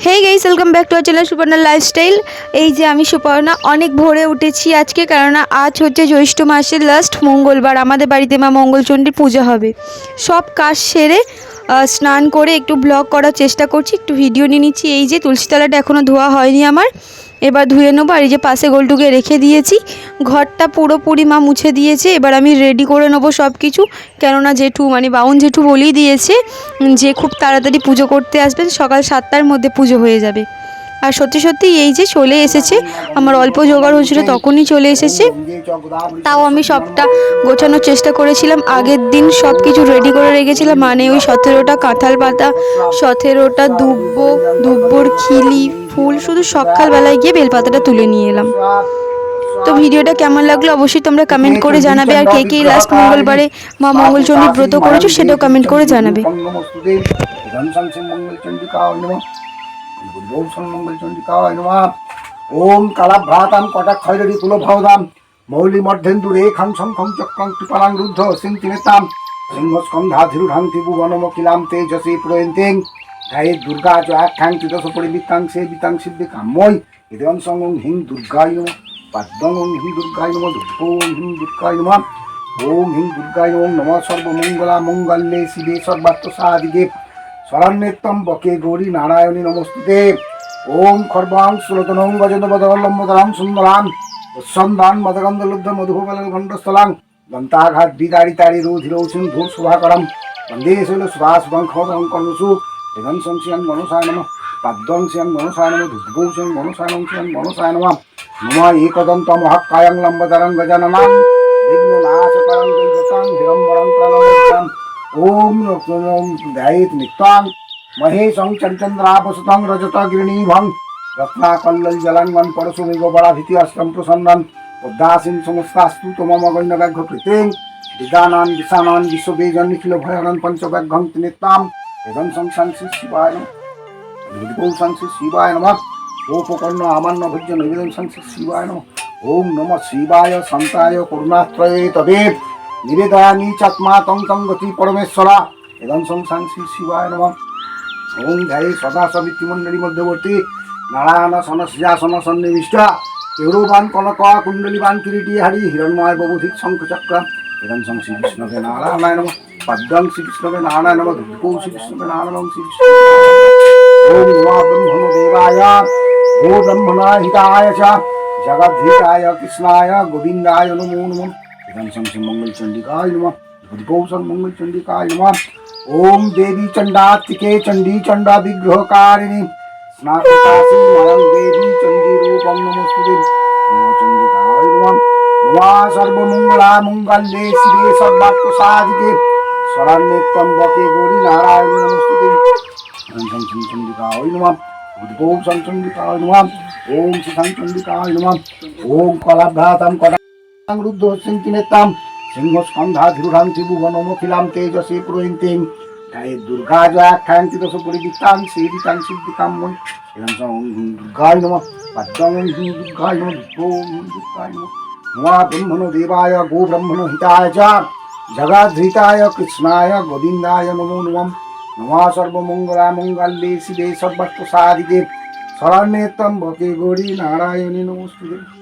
Hey guys welcome back to our channel Suparna lifestyle এই যে আমি সুপর্ণা, অনেক ভোরে উঠেছি আজকে, কেননা আজ হচ্ছে জ্যৈষ্ঠ মাসের লাস্ট মঙ্গলবার। আমাদের বাড়িতে মা মঙ্গলচণ্ডীর পূজা হবে। সব কাজ সেরে স্নান করে একটু ব্লগ করার চেষ্টা করছি, একটু ভিডিও নিয়ে নিচ্ছি। এই যে তুলসীতলাটা এখনও ধোয়া হয়নি আমার, এবার ধুয়ে নেব। আর এই যে পাশে গোলটুকে রেখে দিয়েছি, ঘরটা পুরোপুরি মা মুছে দিয়েছে। এবার আমি রেডি করে নেব সব কিছু কেননা জেঠু মানে বাউন জেঠু বলেই দিয়েছে যে খুব তাড়াতাড়ি পুজো করতে আসবেন, সকাল সাতটার মধ্যে পুজো হয়ে যাবে। আর সত্যি সত্যি এই যে চলে এসেছে, আমার অল্প জোগাড় হয়েছিল তখনই চলে এসেছে। তাও আমি সবটা গোছানোর চেষ্টা করেছিলাম। আগের দিন সব কিছু রেডি করে রেখেছিলাম। মানে ওই সতেরোটা কাঁঠাল পাতা, সতেরোটা দুব্ব, দুব্বর খিলি, ফুল, শুধু সকালবেলায় গিয়ে বেলপাতাটা তুলে নিয়ে এলাম। তো ভিডিওটা কেমন লাগল অবশ্যই তোমরা কমেন্ট করে জানাবে। আর কে কে লাস্ট মঙ্গলবারে মা মঙ্গলচণ্ডী ব্রত করেছ সেটাও কমেন্ট করে জানাবে। ওম কালাভ্রাতাম কটাক্ষৈরি কুলভবদাম মৌলি মধ্যেন্দু রেখাং শঙ্খং চক্রং কৃপালাং রুদ্ধ সিংতিনেতাম সিংহস্কন্ধাধিরুঢ়াং ত্রিভুবনমকিলাম তেজসী প্রয়ন্তিং। ধ্যায়ে দুর্গা আখ্যাং তিদশ পরিবৃত্তাং সে বিতাং সিদ্ধি কাম্যই। ইদং সঙ্গং হিং দুর্গায় নম। পাদ্যং হিং দুর্গায় নম। দুর্গোং হিং দুর্গায় নম। ওম হিং দুর্গায় ওম নম সর্বমঙ্গলা মঙ্গলে শিবে সর্বাত্ম শরণ্যেত্তম বকে গৌরী নারায়ণী নমস্তুতে। ওম খর্বাং সুলতনং গজেন্দ্র বদলম্বদরাং সুন্দরাং সন্ধান মদগন্ধলুব্ধ মধুবল গণ্ডস্থলাং দন্তাঘাত বিদারি তারি রুধিরৌ সিন্ধু শুভাকরম বন্দে শৈল সুভাষ বংশং কর্মসু। এগন সংশিয়াং মনসায় নম। পাদ্যং শিয়াং মনসায় নম। শিয়াং মনসায় নম। শিয়াং মনসায় নম। নম। একদন্ত মহাকায়ং লম্বদরং গজাননাং বিঘ্ন নাশকরং দৈবতাং হিরম্বরং প্রণমস্তাং জলাঙ্গন পরশুমেঘ বরাভীতি অষ্টম প্রসন্নন পদ্মাসীন সমস্তাস্তু তমম গণ্যব্যাঘ্র কৃতিং বিদানান বিশানান বিশ্ববেজন নিখিল ভয়ানন পঞ্চব্যাঘ্রং ত্রিনেত্তাম এদং সংসাং শ্রী শিবায় নম হৃদগৌ সংশ্রী শিবায় নম উপকর্ণ আমান্য ভোজ্য নিবেদন সংশ্রী শিবায় নম ওম নম শিবায় সন্তায় করুণাত্রয়ে তবে নিবেদয়ামি চাত্মা তং তং গতি পরমেশ্বরা এদং সংসাং শ্রী শিবায় নম ওম ধ্যায়ে সদা সবিত্রিমণ্ডলী মধ্যবর্তী নারায়ণ সন সিংহাসন সন্নিবিষ্ট কেরুবান কনক কুণ্ডলীবান কিরিটি হারি হিরণময় ববুধিক শঙ্খচক্র এরম সং শ্রী বিষ্ণবে নারায়ণায় নম পদ্মং শ্রী বিষ্ণবে নারায়ণ নম ধূপৌ শ্রী বিষ্ণবে নারায়ণ শ্রী বিষ্ণু ওম নমঃ দেবায় গো ব্রহ্মণ হিতায় চ জগদ্ধিতায় কৃষ্ণায় গোবিন্দায় নমো নমঃ এরম সং শ্রী মঙ্গল চণ্ডিকায় নমঃ ধূপৌ সং মঙ্গল চণ্ডিকায় নমঃ ওম দেবী চণ্ডাত্মিকে চণ্ডী চণ্ডা বিগ্রহকারিণী স্নাতকাসী ময়ং দেবী চণ্ডী রূপং নমস্তুতে নম চণ্ডিকায় নমঃ নমা সর্বমঙ্গলা মঙ্গলে শিবে সর্বাত্ম সাধিকে শরণ্যে ত্রম্বকে গৌরী নারায়ণী নমস্তুতে ওম শং শং চণ্ডিকায় নমঃ ওম শং চণ্ডিকায় নমঃ ওম শ্রী চণ্ডিকায় নমঃ ওম কলাভ্রাতাম কটাং রুদ্ধ সিংকিনেতাম সিংহস্কন্ধাধিরুঢ়াং ত্রিভুবনমখিলাম তেজসী প্রয়ন্তিং গায়ে দুর্গা জয়াখ্যান্তি দশ পরিবৃত্তাং সেবিতাং সিদ্ধিকাম মন। এরম ওম দুর্গায় নমঃ পদ্মং হিং দুর্গায় নমঃ ওম দুর্গায় নমঃ। নমা ব্রহ্মণ দেবায় গো ব্রহ্মণ হিতায় চ। জগদ্ধৃতায় কৃষ্ণায়, গোবিন্দায় নমো নমঃ। নমা সর্বমঙ্গলা মঙ্গলে শিবে সর্বাত্ম সাধিকে শরণ্যে ত্রম্বকে গৌরী নারায়ণী নমস্তুতে।